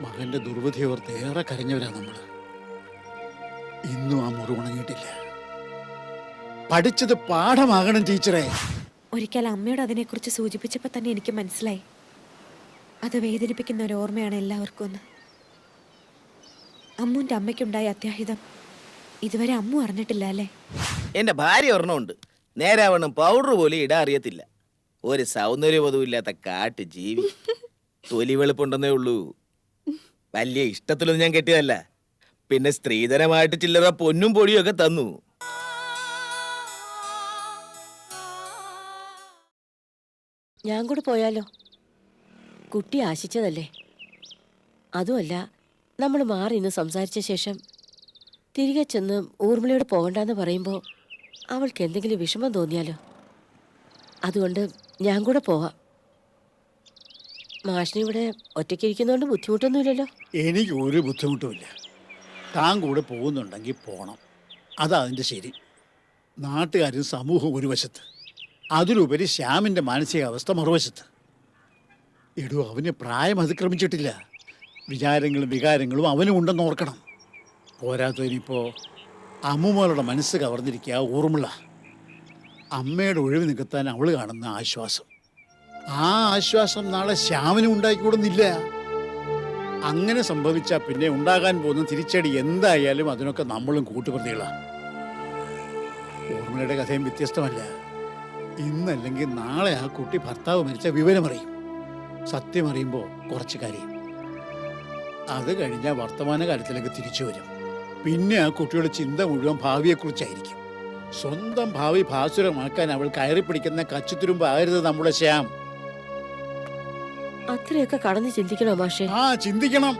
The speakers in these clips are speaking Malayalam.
മകന്റെ ദുർവിധി ഓർത്ത് ഏറെ കരഞ്ഞവരാ നമ്മൾ ഇന്നും ആ മുറി ഉണങ്ങിയിട്ടില്ല. പഠിച്ചത് പാഠമാകണം ടീച്ചറെ. ഒരിക്കൽ അമ്മയോട് അതിനെക്കുറിച്ച് സൂചിപ്പിച്ചപ്പോൾ തന്നെ എനിക്ക് മനസ്സിലായി. അത് വേദനിപ്പിക്കുന്ന ഒരു ഓർമ്മയാണ് എല്ലാവർക്കും ഒന്ന്. അമ്മുന്റെ അമ്മയ്ക്കുണ്ടായ അത്യാഹിതം ഇതുവരെ അമ്മു അറിഞ്ഞിട്ടില്ല അല്ലേ? എന്റെ ഭാര്യ ഒരെണ്ണമുണ്ട്. നേരാവണ്ണം പൗഡർ പോലും ഇടാൻ അറിയത്തില്ല. ഒരു സൗന്ദര്യബോധവും ഇല്ലാത്ത കാട്ട് ജീവി തൊലി വെളുപ്പുണ്ടെന്നേ ഉള്ളൂ. വലിയ ഇഷ്ടത്തിലൊന്നും ഞാൻ കെട്ടിയതല്ല. പിന്നെ സ്ത്രീധനമായിട്ട് ചില്ലറ പൊന്നും പൊടിയും ഒക്കെ തന്നു. ഞാൻ കൂടെ പോയാലോ? കുട്ടി ആശിച്ചതല്ലേ? അതുമല്ല നമ്മൾ മാറി ഇന്ന് സംസാരിച്ച ശേഷം തിരികെ ചെന്ന് ഊർമിളയോട് പോകണ്ടെന്ന് പറയുമ്പോൾ അവൾക്ക് എന്തെങ്കിലും വിഷമം തോന്നിയാലോ? അതുകൊണ്ട് ഞാൻ കൂടെ പോവാം. മാഷിന് ഇവിടെ ഒറ്റയ്ക്കിരിക്കുന്നതുകൊണ്ട് ബുദ്ധിമുട്ടൊന്നുമില്ലല്ലോ. എനിക്ക് ഒരു ബുദ്ധിമുട്ടുമില്ല. താൻ കൂടെ പോകുന്നുണ്ടെങ്കിൽ പോണം. അതാ അതിന്റെ ശരി. നാട്ടുകാരും സമൂഹവും ഒരു വശത്ത്. അതിലുപരി ശ്യാമിന്റെ മാനസികാവസ്ഥ മറുവശത്ത്. എടു അവന് പ്രായം അതിക്രമിച്ചിട്ടില്ല. വിചാരങ്ങളും വികാരങ്ങളും അവനും ഉണ്ടെന്ന് ഓർക്കണം. പോരാത്തതിനിപ്പോൾ അമ്മുമോളുടെ മനസ്സ് കവർന്നിരിക്കുക ഊർമിള. അമ്മയുടെ ഒഴിവ് നികത്താൻ അവൾ കാണുന്ന ആശ്വാസം. ആ ആശ്വാസം നാളെ ശ്യാമിനും ഉണ്ടായിക്കൂടുന്നില്ല. അങ്ങനെ സംഭവിച്ചാൽ പിന്നെ ഉണ്ടാകാൻ പോകുന്ന തിരിച്ചടി എന്തായാലും അതിനൊക്കെ നമ്മളും കൂട്ടുപ്രതികളാണ് ഓർമ്മയുടെ കഥയും വ്യത്യസ്തമല്ല. ഇന്നല്ലെങ്കിൽ നാളെ ആ കുട്ടി ഭർത്താവ് മരിച്ച വിവരമറിയും സത്യമറിയുമ്പോൾ കുറച്ച് കാര്യം. അത് കഴിഞ്ഞാൽ വർത്തമാന കാലത്തിലേക്ക് തിരിച്ചു വരും. പിന്നെ ആ കുട്ടിയുടെ ചിന്ത മുഴുവൻ ഭാവിയെക്കുറിച്ചായിരിക്കും. സ്വന്തം ഭാവി ഭാസുരമാക്കാൻ അവൾ കയറി പിടിക്കുന്ന കച്ചുത്തുരുമ്പാകരുത് നമ്മുടെ ശ്യാം. അത്രയൊക്കെ കടന്ന് ചിന്തിക്കണോ മാഷേ? ആ ചിന്തിക്കണം.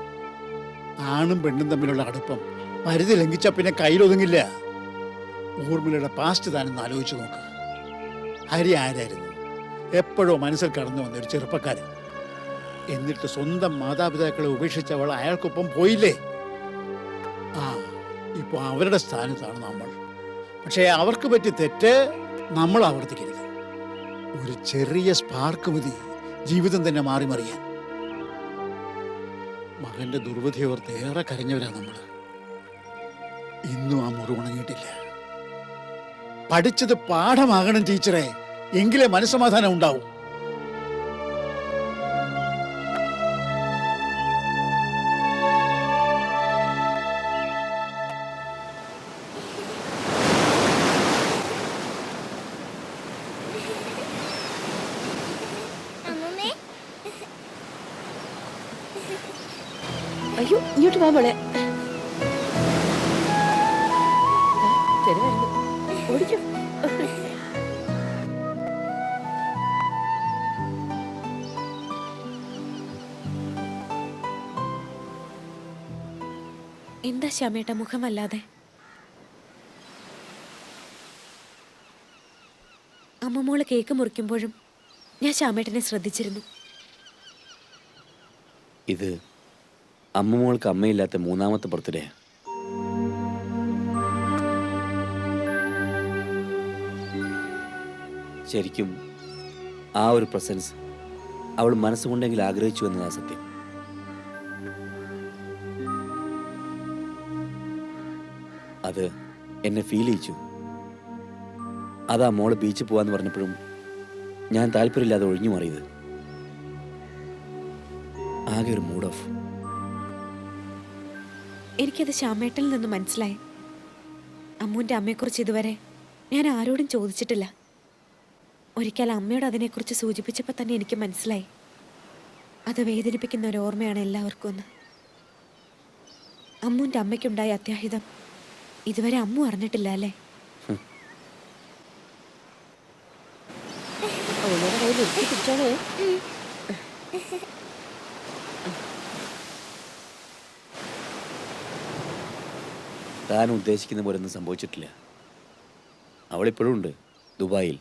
ആണും പെണ്ണും തമ്മിലുള്ള അടുപ്പം പരിധി ലംഘിച്ച പിന്നെ കയ്യിലൊതുങ്ങില്ല. ഊർമിളയുടെ പാസ്റ്റ് താനൊന്ന് ആലോചിച്ച് നോക്ക്. ഹരി ആരായിരുന്നു? എപ്പോഴോ മനസ്സിൽ കടന്നു വന്ന ഒരു ചെറുപ്പക്കാരൻ. എന്നിട്ട് സ്വന്തം മാതാപിതാക്കളെ ഉപേക്ഷിച്ച് അവൾ അയാൾക്കൊപ്പം പോയില്ലേ? ആ ഇപ്പോൾ അവരുടെ സ്ഥാനത്താണ് നമ്മൾ. പക്ഷേ അവർക്ക് പറ്റി തെറ്റ് നമ്മൾ ആവർത്തിക്കരുത്. ഒരു ചെറിയ സ്പാർക്ക് മതി. ജീവിതം തന്നെ മാറി മറിയാൻ. മകന്റെ ദുർവിധി ഓർത്ത് ഏറെ കരഞ്ഞവരാ നമ്മൾ ഇന്നും ആ മുറി ഉണങ്ങിയിട്ടില്ല. പഠിച്ചത് പാഠമാകണം ടീച്ചറെ. എങ്കിലേ മനസ്സമാധാനം ഉണ്ടാവും. അയ്യോ ഇങ്ങോട്ട് വാ മോളെ. ഓടിക്കോ. എന്താ ശ്യാമേട്ട മുഖമല്ലാതെ അമ്മമോൾ കേക്ക് മുറിക്കുമ്പോഴും ഞാൻ ശ്യാമേട്ടനെ ശ്രദ്ധിച്ചിരുന്നു. ഇത് അമ്മമോൾക്ക് അമ്മയില്ലാത്ത മൂന്നാമത്തെ ബർത്ത്ഡേ ശരിക്കും ആ ഒരു പ്രസൻസ് അവൾ മനസ്സുകൊണ്ടെങ്കിൽ ആഗ്രഹിച്ചു എന്നതാ സത്യം. അത് എന്നെ ഫീൽ ചെയ്യിച്ചു. അതാ മോൾ ബീച്ചിൽ പോവാന്ന് പറഞ്ഞപ്പോഴും ഞാൻ താല്പര്യമില്ലാതെ ഒഴിഞ്ഞു മാറിയത്. ആകെ ഒരു മൂഡ് ഓഫ് എനിക്കത് ശ്യാമേട്ടനിൽ നിന്ന് മനസ്സിലായി. അമ്മുവിന്റെ അമ്മയെക്കുറിച്ച് ഇതുവരെ ഞാൻ ആരോടും ചോദിച്ചിട്ടില്ല. ഒരിക്കൽ അമ്മയോട് അതിനെക്കുറിച്ച് സൂചിപ്പിച്ചപ്പോൾ തന്നെ എനിക്ക് മനസ്സിലായി. അത് വേദനിപ്പിക്കുന്ന ഒരു ഓർമ്മയാണ് എല്ലാവർക്കും ഒന്ന്. അമ്മുവിന്റെ അമ്മയ്ക്കുണ്ടായ അത്യാഹിതം ഇതുവരെ അമ്മു അറിഞ്ഞിട്ടില്ല അല്ലേ? അവളുടെ താൻ ഉദ്ദേശിക്കുന്ന പോലെ ഒന്നും സംഭവിച്ചിട്ടില്ല. അവളിപ്പോഴും ഉണ്ട് ദുബായിൽ.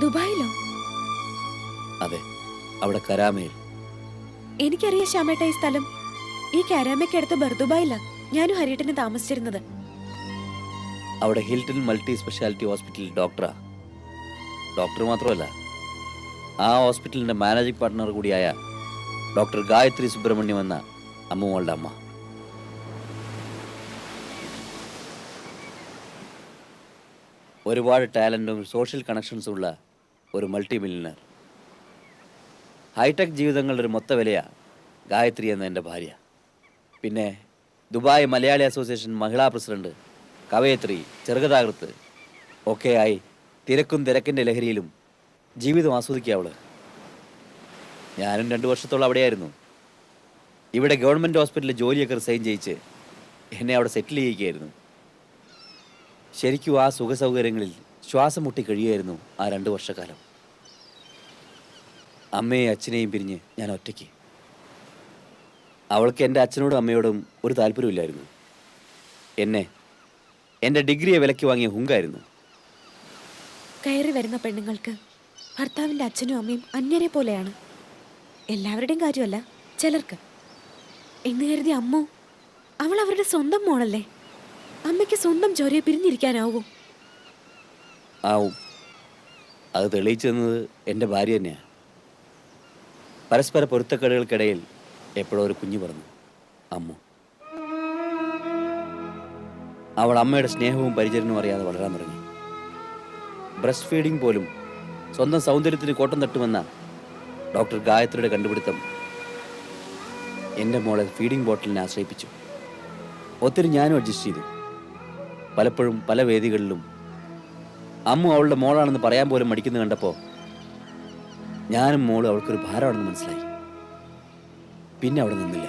ദുബായിലോ? അതെ അവിടെ കരാമയിൽ. എനിക്കറിയാം ശ്യാമേട്ട ഈ സ്ഥലം. ഈ കരാമയ്ക്കടുത്ത് ബർദുബായിലാ ഞാനും ഹരിയേട്ടന് താമസിച്ചിരുന്നത്. അവിടെ ഹിൽട്ടൺ മൾട്ടി സ്പെഷ്യാലിറ്റി ഹോസ്പിറ്റലിൽ ഡോക്ടറാ. ഡോക്ടർ മാത്രമല്ല ആ ഹോസ്പിറ്റലിന്റെ മാനേജിംഗ് പാർട്ട്ണർ കൂടിയായ ഡോക്ടർ ഗായത്രി സുബ്രഹ്മണ്യം എന്ന അമ്മുമോളുടെ അമ്മ ഒരുപാട് ടാലന്റും സോഷ്യൽ കണക്ഷൻസും ഉള്ള ഒരു മൾട്ടി മില്യണർ ഹൈടെക് ജീവിതങ്ങളുടെ ഒരു മൊത്ത വിലയാണ് ഗായത്രി എന്ന എന്റെ ഭാര്യ. പിന്നെ ദുബായ് മലയാളി അസോസിയേഷൻ മഹിളാ പ്രസിഡന്റ് കവയത്രി ചെറുകഥാകൃത്ത് ആയി തിരക്കും തിരക്കിന്റെ ലഹരിയിലും ജീവിതം ആസ്വദിക്കുക അവൾ. ഞാനും രണ്ടു വർഷത്തോളം അവിടെയായിരുന്നു. ഇവിടെ ഗവൺമെന്റ് ഹോസ്പിറ്റലിൽ ജോലിയൊക്കെ റിസൈൻ ചെയ്യിച്ച് എന്നെ അവിടെ സെറ്റിൽ ചെയ്യിക്കുകയായിരുന്നു ശരിക്കും ആ സുഖസൗകര്യങ്ങളിൽ ശ്വാസം മുട്ടി കഴിയുമായിരുന്നു ആ രണ്ട് വർഷക്കാലം. അമ്മയെയും അച്ഛനെയും പിരിഞ്ഞ് ഞാൻ ഒറ്റയ്ക്ക്. അവൾക്ക് എന്റെ അച്ഛനോടും അമ്മയോടും ഒരു താല്പര്യമില്ലായിരുന്നു. എന്നെ എന്റെ ഡിഗ്രിയെ വിലക്ക് വാങ്ങിയ ഹുങ്കായിരുന്നു. കയറി വരുന്ന പെണ്ണുങ്ങൾക്ക് ഭർത്താവിന്റെ അച്ഛനും അമ്മയും അന്യരെ പോലെയാണ്. എല്ലാവരുടെയും കാര്യമല്ല ചിലർക്ക്. എന്ന് കരുതി അമ്മോ അവൾ അവരുടെ സ്വന്തം മോളല്ലേ? അമ്മയ്ക്ക് സ്വന്തം ചോരയെ പിരിഞ്ഞിരിക്കാനാവോ? ആവും. അത് തെളിയിച്ചു തന്നത് എന്റെ ഭാര്യ തന്നെയാ. പരസ്പര പൊരുത്തക്കേടുകൾക്കിടയിൽ എപ്പോഴും ഒരു കുഞ്ഞു പറഞ്ഞു അമ്മ അവൾ അമ്മയുടെ സ്നേഹവും പരിചരണവും അറിയാതെ വളരാൻ തുടങ്ങി. ബ്രസ്റ്റ് ഫീഡിംഗ് പോലും സ്വന്തം സൗന്ദര്യത്തിന് കോട്ടം തട്ടുമെന്ന ഡോക്ടർ ഗായത്രിയുടെ കണ്ടുപിടുത്തം എന്റെ മോളെ ഫീഡിംഗ് ബോട്ടിലിനെ ആശ്രയിപ്പിച്ചു. ഒത്തിരി ഞാനും അഡ്ജസ്റ്റ് ചെയ്തു. പലപ്പോഴും പല വേദികളിലും അമ്മ അവളുടെ മോളാണെന്ന് പറയാൻ പോലും മടിക്കുന്നു കണ്ടപ്പോൾ ഞാനും മോളും അവൾക്കൊരു ഭാരമാണെന്ന് മനസ്സിലായി. പിന്നെ അവിടെ നിന്നില്ല.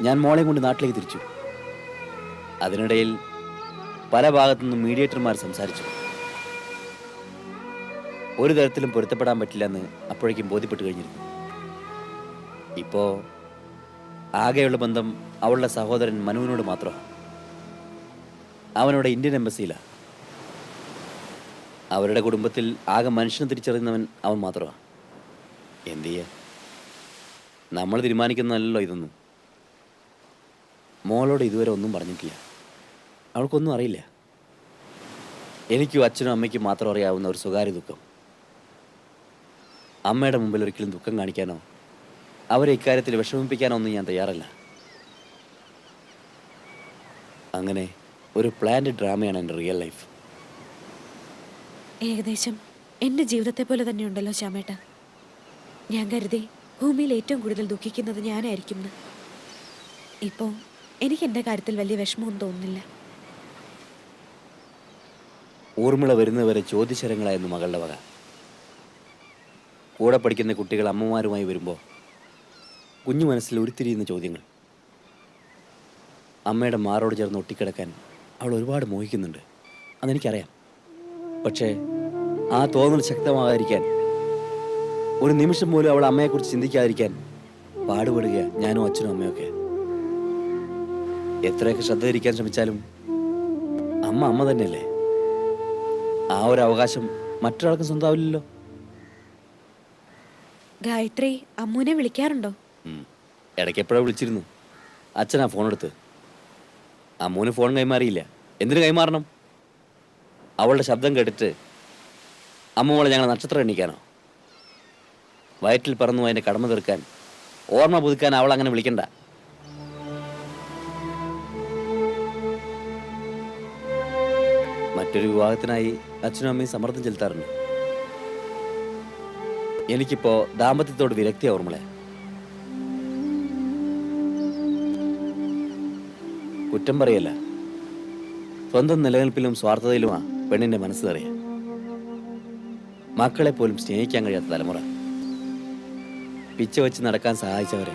ഞാൻ മോളെ കൊണ്ട് നാട്ടിലേക്ക് തിരിച്ചു. അതിനിടയിൽ പല ഭാഗത്തു നിന്നും മീഡിയേറ്റർമാർ സംസാരിച്ചു. ഒരു തരത്തിലും പൊരുത്തപ്പെടാൻ പറ്റില്ലെന്ന് അപ്പോഴേക്കും ബോധ്യപ്പെട്ട് കഴിഞ്ഞിരുന്നു. ഇപ്പോ ആകെയുള്ള ബന്ധം അവളുടെ സഹോദരൻ മനുവിനോട് മാത്രമാണ്. അവനോട് ഇന്ത്യൻ എംബസിയിലാണ് അവരുടെ കുടുംബത്തിൽ ആകെ മനുഷ്യനെ തിരിച്ചറിയുന്നവൻ അവൻ മാത്രമാണ്. എന്തു ചെയ്യാ നമ്മൾ തീരുമാനിക്കുന്നതല്ലോ ഇതൊന്നും. മോളോട് ഇതുവരെ ഒന്നും പറഞ്ഞിട്ടില്ല. അവൾക്കൊന്നും അറിയില്ല. എനിക്കും അച്ഛനും അമ്മയ്ക്കും മാത്രം അറിയാവുന്ന ഒരു സ്വകാര്യ ദുഃഖം. അമ്മയുടെ മുമ്പിൽ ഒരിക്കലും ദുഃഖം കാണിക്കാനോ അവരെ ഇക്കാര്യത്തിൽ വിഷമിപ്പിക്കാനൊന്നും ഞാൻ തയ്യാറല്ല. അങ്ങനെ ഒരു പ്ലാൻഡ് ഡ്രാമയാണ് എന്റെ റിയൽ ലൈഫ് ഏകദേശം എന്റെ ജീവിതത്തെ പോലെ തന്നെ ഉണ്ടല്ലോ ശ്യാമേട്ട. ഞാൻ കരുതി ഭൂമിയിൽ ഏറ്റവും കൂടുതൽ ദുഃഖിക്കുന്നത് ഞാനായിരിക്കും ഇപ്പോൾ എനിക്ക് എന്റെ കാര്യത്തിൽ വലിയ വിഷമമൊന്നും തോന്നുന്നില്ല. ഊർമിള വരുന്നവരെ ചോദ്യശരങ്ങളായിരുന്നു മകളുടെ വക. കൂടെ പഠിക്കുന്ന കുട്ടികൾ അമ്മമാരുമായി വരുമ്പോൾ കുഞ്ഞു മനസ്സിൽ ഉരുത്തിരിയുന്ന ചോദ്യങ്ങൾ. അമ്മയുടെ മാറോട് ചേർന്ന് ഒട്ടിക്കിടക്കാൻ അവൾ ഒരുപാട് മോഹിക്കുന്നുണ്ട്. അതെനിക്കറിയാം. പക്ഷേ ആ തോന്നൽ ശക്തമാകാതിരിക്കാൻ ഒരു നിമിഷം പോലും അവൾ അമ്മയെക്കുറിച്ച് ചിന്തിക്കാതിരിക്കാൻ പാടുപെടുക ഞാനും അച്ഛനും അമ്മയൊക്കെ. എത്രയൊക്കെ ശ്രദ്ധ തിരിക്കാൻ ശ്രമിച്ചാലും അമ്മ അമ്മ തന്നെയല്ലേ? ആ ഒരു അവകാശം മറ്റൊരാൾക്കും സ്വന്തമാവില്ലല്ലോ. ഗായത്രി അമ്മുവിനെ വിളിക്കാറുണ്ടോ. ഇടയ്ക്ക് എപ്പോഴാ വിളിച്ചിരുന്നു? അച്ഛനാ ഫോൺ എടുത്ത്. അമ്മൂന് ഫോൺ കൈമാറിയില്ല. എന്തിനു കൈമാറണം? അവളുടെ ശബ്ദം കേട്ടിട്ട് അമ്മോളെ ഞങ്ങളെ നക്ഷത്രം എണ്ണിക്കാനോ? വയറ്റിൽ പറന്നു അതിന്റെ കടമ തീർക്കാൻ ഓർമ്മ പുതുക്കാൻ അവൾ അങ്ങനെ വിളിക്കണ്ട. മറ്റൊരു വിവാഹത്തിനായി അച്ഛനും അമ്മയും സമ്മർദ്ദം ചെലുത്താറുണ്ട്. എനിക്കിപ്പോ ദാമ്പത്യത്തോട് വിരക്തി ഓർമ്മളെ കുറ്റം പറയല്ല. സ്വന്തം നിലനിൽപ്പിലും സ്വാർത്ഥതയിലുമാ പെണ്ണിന്റെ മനസ്സ് അറിയാം മക്കളെ പോലും സ്നേഹിക്കാൻ കഴിയാത്ത തലമുറ. പിച്ച വെച്ച് നടക്കാൻ സഹായിച്ചവരെ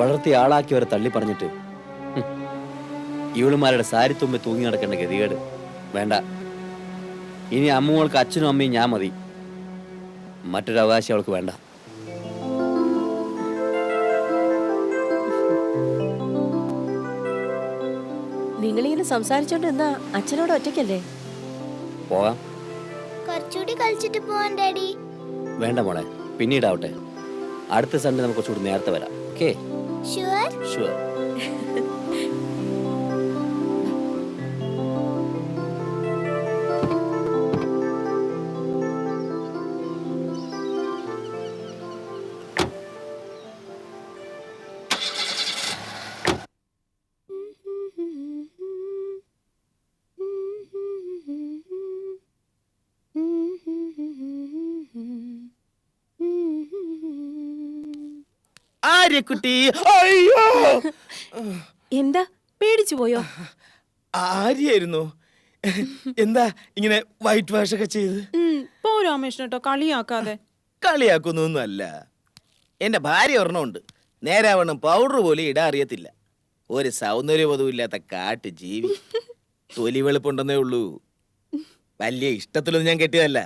വളർത്തി ആളാക്കിയവരെ തള്ളി പറഞ്ഞിട്ട് ഇവളുമാരുടെ സാരിത്തുമ്പി തൂങ്ങി നടക്കേണ്ട ഗതികേട് വേണ്ട. ഇനി അമ്മുകൾക്ക് അച്ഛനും അമ്മയും ഞാൻ മതി. മറ്റൊരു അവകാശം അവൾക്ക് വേണ്ട. നിങ്ങളിങ്ങനെ സംസാരിച്ചോണ്ട് എന്നാ അച്ഛനോട് ഒറ്റയ്ക്കല്ലേ? പോവാം കുറച്ചുകൂടി കളിച്ചിട്ട് പോവാൻ ഡാഡി വേണ്ട മോളെ പിന്നീടാവട്ടെ. അടുത്ത സൺഡേ നമുക്ക് കുറച്ചുകൂടി നേരത്തെ വരാം. ഓക്കെ ഷുവർ ഷുവർ ആര്യക്കുട്ടി അയ്യോ! എന്താ? പേടിച്ചു പോയോ ആര്യായിരുന്നു? എന്താ ഇങ്ങനെ വൈറ്റ് വാഷ് ഒക്കെ ചെയ്ത് പോ രാമേഷൻ കേട്ടോ കളിയാക്കാതെ. കളിയാക്കുന്നൊന്നും അല്ല എന്റെ ഭാര്യ ഒരെണ്ണമുണ്ട്. നേരാവണ്ണം പൗഡർ പോലും ഇടാൻ അറിയത്തില്ല. ഒരു സൗന്ദര്യവധവും ഇല്ലാത്ത കാട്ട് ജീവി. തൊലി വെളുപ്പുണ്ടെന്നേ ഉള്ളൂ. വലിയ ഇഷ്ടത്തിലൊന്നും ഞാൻ കെട്ടിയതല്ല.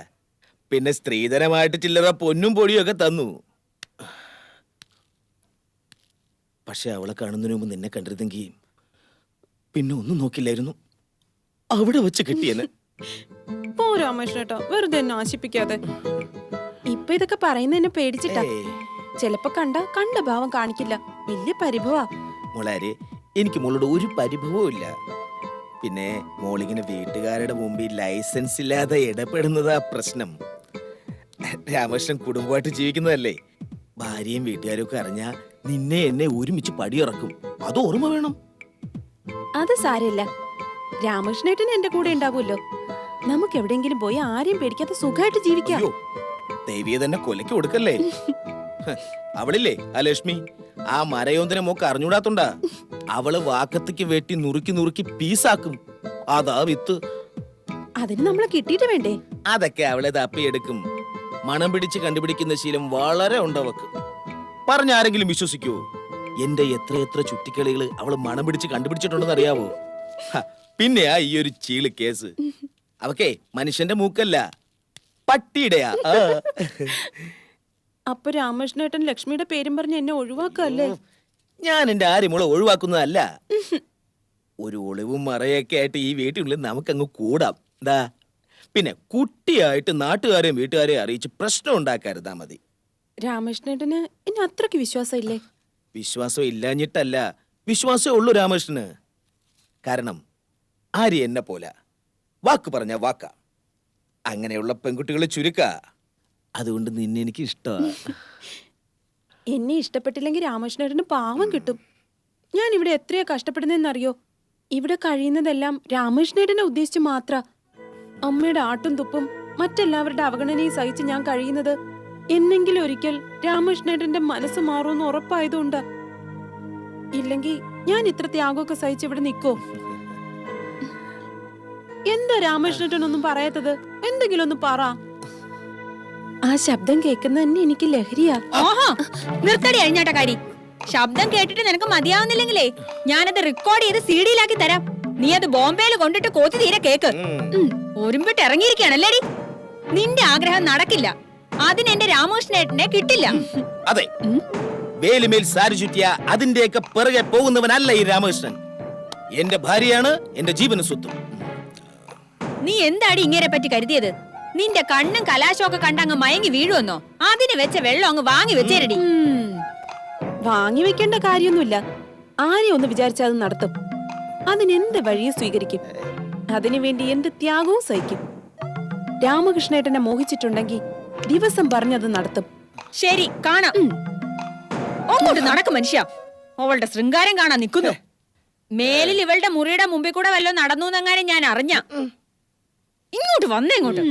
പിന്നെ സ്ത്രീധനമായിട്ട് ചില്ലറ പൊന്നും പൊടിയും ഒക്കെ തന്നു. പക്ഷെ അവളെ കാണുന്നതിന് മുമ്പ് നിന്നെ കണ്ടിരുന്നെങ്കിൽ പിന്നെ ഒന്നും നോക്കില്ലായിരുന്നു. അവിടെ വെച്ച് കിട്ടിയെന്ന്. പോ വെറുതെ എന്നെ ആശിപ്പിക്കാതെ. ഇപ്പൊ ഇതൊക്കെ പറയുന്ന എന്നെ പേടിച്ചിട്ടാ. ഏയ്. ചെലപ്പോ കണ്ട കണ്ട ഭാവം കാണിക്കില്ല. വലിയ പരിഭവാ. മോളാരെ എനിക്ക് മോളോട് ഒരു പരിഭവവും ഇല്ല. പിന്നെ മോളിങ്ങനെ വീട്ടുകാരുടെ മുമ്പിൽ ലൈസൻസ് ഇല്ലാതെ ഇടപെടുന്നതാ പ്രശ്നം. രാമകൃഷ്ണൻ കുടുംബമായിട്ട് ജീവിക്കുന്നതല്ലേ? ഭാര്യയും വീട്ടുകാരും ഒക്കെ അറിഞ്ഞാ നിന്നെ എന്നെ ഒരുമിച്ച് പടിയിറക്കും. അത് ഓർമ്മ വേണം. അത് സാരമില്ല. രാമകൃഷ്ണേട്ടൻ എന്റെ കൂടെ ഉണ്ടാവുമല്ലോ. നമുക്ക് എവിടെയെങ്കിലും പോയി ആരെയും പേടിക്കാതെ സുഖമായിട്ട് ജീവിക്കാം. അയ്യോ ദേവിയെ തന്നെ കൊലയ്ക്ക് കൊടുക്കല്ലേ? ഹ്, അവളില്ലേ ആ ലക്ഷ്മി? ആ മരയോന്തിനെ മോക്ക് അറിഞ്ഞൂടാത്തോണ്ടാ അവൾ വാക്കത്തേക്ക് വെട്ടി നുറുക്കി നുറുക്കി പീസാക്കും. അതാ വിത്ത്. അതിന് നമ്മളെ കിട്ടിയിട്ട് വേണ്ടേ? അതൊക്കെ അവളെ തപ്പിയെടുക്കും. മണം പിടിച്ച് കണ്ടുപിടിക്കുന്ന ശീലം വളരെ ഉണ്ടവക്ക്. പറഞ്ഞ ആരെങ്കിലും വിശ്വസിക്കൂ. എന്റെ എത്ര എത്ര ചുറ്റിക്കളികൾ അവൾ മണം പിടിച്ച് കണ്ടുപിടിച്ചിട്ടുണ്ടെന്ന് അറിയാവോ? പിന്നെയാ ഈ ഒരു ചീൾ കേസ്. അവക്കേ മനുഷ്യന്റെ മൂക്കല്ല പട്ടിയുടെയാ. അപ്പൊ രാമകൃഷ്ണേട്ടൻ ലക്ഷ്മിയുടെ പേരും പറഞ്ഞ് എന്നെ ഒഴിവാക്കല്ലേ ഞാൻ എന്റെ ആര്യമുള ഒഴിവാക്കുന്നതല്ല. ഒരു ഒളിവും മറയൊക്കെ ആയിട്ട് ഈ വീട്ടിനുള്ളിൽ നമുക്കങ്ങ് കൂടാം. എന്താ പിന്നെ കുട്ടിയായിട്ട് നാട്ടുകാരെയും വീട്ടുകാരെയും അറിയിച്ച് പ്രശ്നം ഉണ്ടാക്കരുതാ മതി. രാമകൃഷ്ണേട്ടന് എന്നെ അത്രയ്ക്ക് വിശ്വാസം ഇല്ലേ വിശ്വാസം ഇല്ലാഞ്ഞിട്ടല്ല. വിശ്വാസമേ ഉള്ളൂ രാമകൃഷ്ണന്. കാരണം ആര് എന്നെ പോലെ? വാക്ക് പറഞ്ഞ വാക്ക. അങ്ങനെയുള്ള പെൺകുട്ടികളെ ചുരുക്ക. അതുകൊണ്ട് നിന്നെ എനിക്ക് ഇഷ്ടമാണ് എന്നെ ഇഷ്ടപ്പെട്ടില്ലെങ്കിൽ രാമകൃഷ്ണേട്ടന് പാവം കിട്ടും. ഞാൻ ഇവിടെ എത്രയാ കഷ്ടപ്പെടുന്നതെന്നറിയോ? ഇവിടെ കഴിയുന്നതെല്ലാം രാമകൃഷ്ണേട്ടനെ ഉദ്ദേശിച്ച് മാത്ര. അമ്മയുടെ ആട്ടും തുപ്പും മറ്റെല്ലാവരുടെ അവഗണനയും സഹിച്ച് ഞാൻ കഴിയുന്നത് എന്നെങ്കിലും ഒരിക്കൽ രാമകൃഷ്ണേട്ടന്റെ മനസ്സ് മാറുമെന്ന് ഉറപ്പായതുകൊണ്ട്. ഇല്ലെങ്കിൽ ഞാൻ ഇത്ര ത്യാഗമൊക്കെ സഹിച്ച് ഇവിടെ നിൽക്കോ എന്താ രാമകൃഷ്ണേട്ടൻ ഒന്നും പറയാത്തത്? എന്തെങ്കിലും ഒന്ന് പറ. ആ ശബ്ദം കേൾക്കുന്ന തന്നെ എനിക്ക് ലഹരിയാ. ഓഹോ നിർത്തടി അഴിഞ്ഞാട്ടക്കാരി ശബ്ദം കേട്ടിട്ട് നിനക്ക് മതിയാവുന്നില്ലെങ്കിലേ ഞാനത് റെക്കോർഡ് ചെയ്ത് സി ഡിയിലാക്കി തരാം. നീ അത് ബോംബെയിൽ കൊണ്ടിട്ട് കോത്തി തീരെ കേക്ക്. ഉം, ഒരുമ്പിട്ട് ഇറങ്ങിയിരിക്കുകയാണല്ലേടി? നിന്റെ ആഗ്രഹം നടക്കില്ല. അതിന് എന്റെ രാമകൃഷ്ണേട്ടനെ കിട്ടില്ല. അതെ. വേലുമേൽ സാരി ചുറ്റിയ അതിന്റെയൊക്കെ പിറകെ പോകുന്നവനല്ല ഈ രാമകൃഷ്ണൻ. എന്റെ ഭാര്യയാണ് എന്റെ ജീവന സ്വത്തും. നീ എന്താടി ഇങ്ങനെ പറ്റി കരുതിയത്? നിന്റെ കണ്ണും കലാശമൊക്കെ കണ്ടങ്ങ് മയങ്ങി വീഴുവെന്നോ? അതിന് വെച്ച വെള്ളം അങ്ങ് വാങ്ങി വെച്ചേരടി. വാങ്ങി വെക്കേണ്ട കാര്യമൊന്നുമില്ല. ആരെ ഒന്ന് വിചാരിച്ചാൽ അത് നടത്തും? അതിന് എന്ത് വഴിയെ സ്വീകരിക്കും? അതിനു വേണ്ടി എന്ത് ത്യാഗവും സഹിക്കും? രാമകൃഷ്ണേട്ടനെ മോഹിച്ചിട്ടുണ്ടെങ്കിൽ ദിവസം പറഞ്ഞത് നടത്തും. ശരി കാണാം. അങ്ങോട്ട് നടക്കും മനുഷ്യ. അവളുടെ ശൃംഗാരം കാണാൻ നിൽക്കുന്നു. മേലിൽ ഇവളുടെ മുറിയുടെ മുമ്പിൽ കൂടെ വല്ലോ നടന്നു എന്നങ്ങനെ ഞാൻ അറിഞ്ഞ. ഇങ്ങോട്ട് വന്നേ ഇങ്ങോട്ട്.